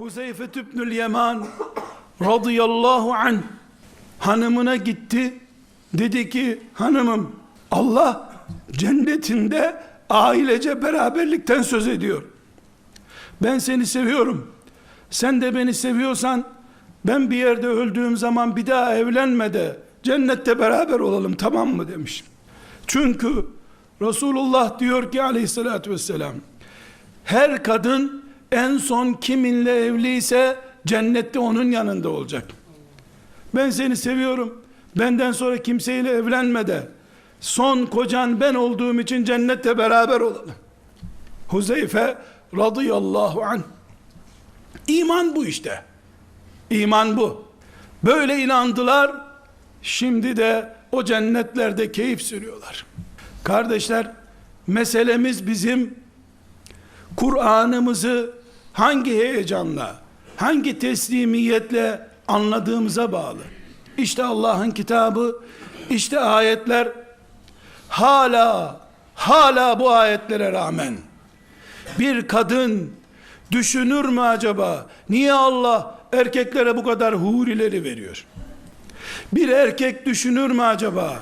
Huzeyfe tübnül Yeman radıyallahu anh hanımına gitti. Dedi ki hanımım Allah cennetinde ailece beraberlikten söz ediyor. Ben seni seviyorum. Sen de beni seviyorsan ben bir yerde öldüğüm zaman bir daha evlenme de cennette beraber olalım tamam mı demiş. Çünkü Resulullah diyor ki aleyhissalatü vesselam her kadın en son kiminle evliyse cennette onun yanında olacak. Ben seni seviyorum. Benden sonra kimseyle evlenme de son kocan ben olduğum için cennette beraber olalım. Huzeyfe radıyallahu anh. İman bu işte. İman bu. Böyle inandılar. Şimdi de o cennetlerde keyif sürüyorlar. Kardeşler, meselemiz bizim Kur'an'ımızı hangi heyecanla, hangi teslimiyetle anladığımıza bağlı. İşte Allah'ın kitabı, işte ayetler hala hala bu ayetlere rağmen bir kadın düşünür mü acaba niye Allah erkeklere bu kadar hurileri veriyor? Bir erkek düşünür mü acaba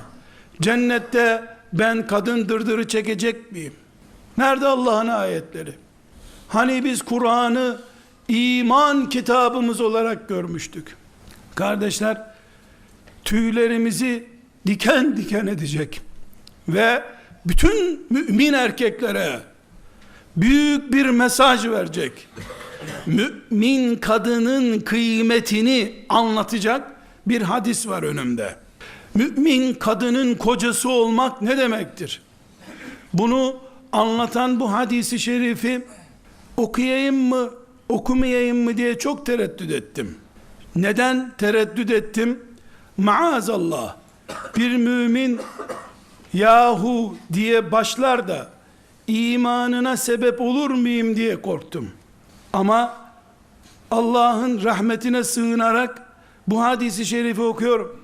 cennette ben kadın dırdırı çekecek miyim? Nerede Allah'ın ayetleri? Hani biz Kur'an'ı iman kitabımız olarak görmüştük. Kardeşler, tüylerimizi diken diken edecek ve bütün mümin erkeklere büyük bir mesaj verecek. Mümin kadının kıymetini anlatacak bir hadis var önümde. Mümin kadının kocası olmak ne demektir? Bunu anlatan bu hadisi şerifi okuyayım mı, okumayayım mı diye çok tereddüt ettim. Neden tereddüt ettim? Maazallah bir mümin yahu diye başlar da imanına sebep olur muyum diye korktum. Ama Allah'ın rahmetine sığınarak bu hadisi şerifi okuyorum.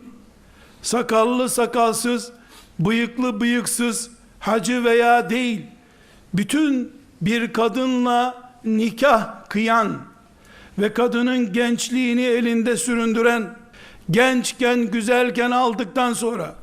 Sakallı sakalsız, bıyıklı bıyıksız, hacı veya değil, bütün bir kadınla nikah kıyan ve kadının gençliğini elinde süründüren, gençken güzelken aldıktan sonra,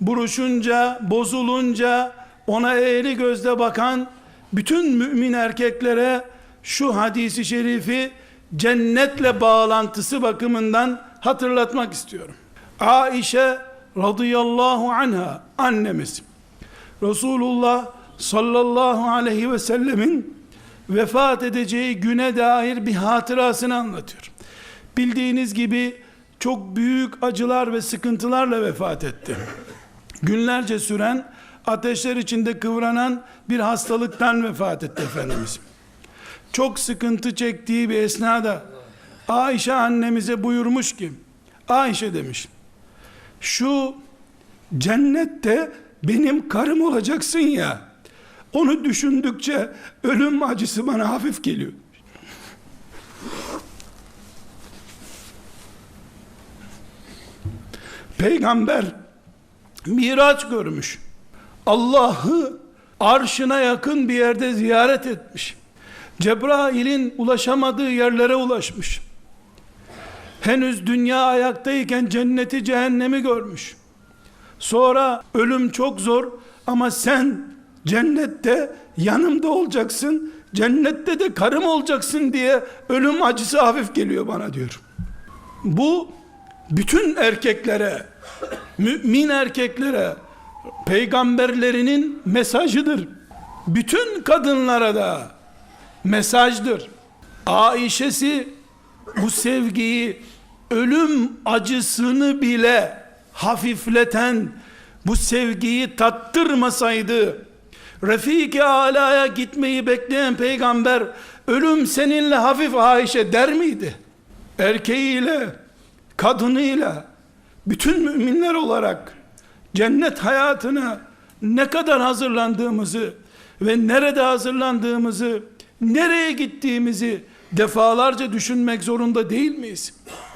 buruşunca, bozulunca, ona eğri gözle bakan, bütün mümin erkeklere şu hadisi şerifi cennetle bağlantısı bakımından hatırlatmak istiyorum. Aişe radıyallahu anha annemiz Resulullah sallallahu aleyhi ve sellemin vefat edeceği güne dair bir hatırasını anlatıyor. Bildiğiniz gibi çok büyük acılar ve sıkıntılarla vefat etti. Günlerce süren ateşler içinde kıvranan bir hastalıktan vefat etti Efendimiz. Çok sıkıntı çektiği bir esnada Ayşe annemize buyurmuş ki Ayşe demiş şu cennette benim karım olacaksın ya onu düşündükçe ölüm acısı bana hafif geliyor. Peygamber miraç görmüş. Allah'ı arşına yakın bir yerde ziyaret etmiş. Cebrail'in ulaşamadığı yerlere ulaşmış. Henüz dünya ayaktayken cenneti cehennemi görmüş. Sonra ölüm çok zor ama sen cennette yanımda olacaksın, cennette de karım olacaksın diye ölüm acısı hafif geliyor bana diyor. Bu bütün erkeklere, mümin erkeklere, peygamberlerinin mesajıdır. Bütün kadınlara da mesajdır. Aişesi bu sevgiyi ölüm acısını bile hafifleten bu sevgiyi tattırmasaydı Refik-i Ala'ya gitmeyi bekleyen peygamber ölüm seninle hafif Ayşe der miydi? Erkeğiyle, kadınıyla bütün müminler olarak cennet hayatına ne kadar hazırlandığımızı ve nerede hazırlandığımızı, nereye gittiğimizi defalarca düşünmek zorunda değil miyiz?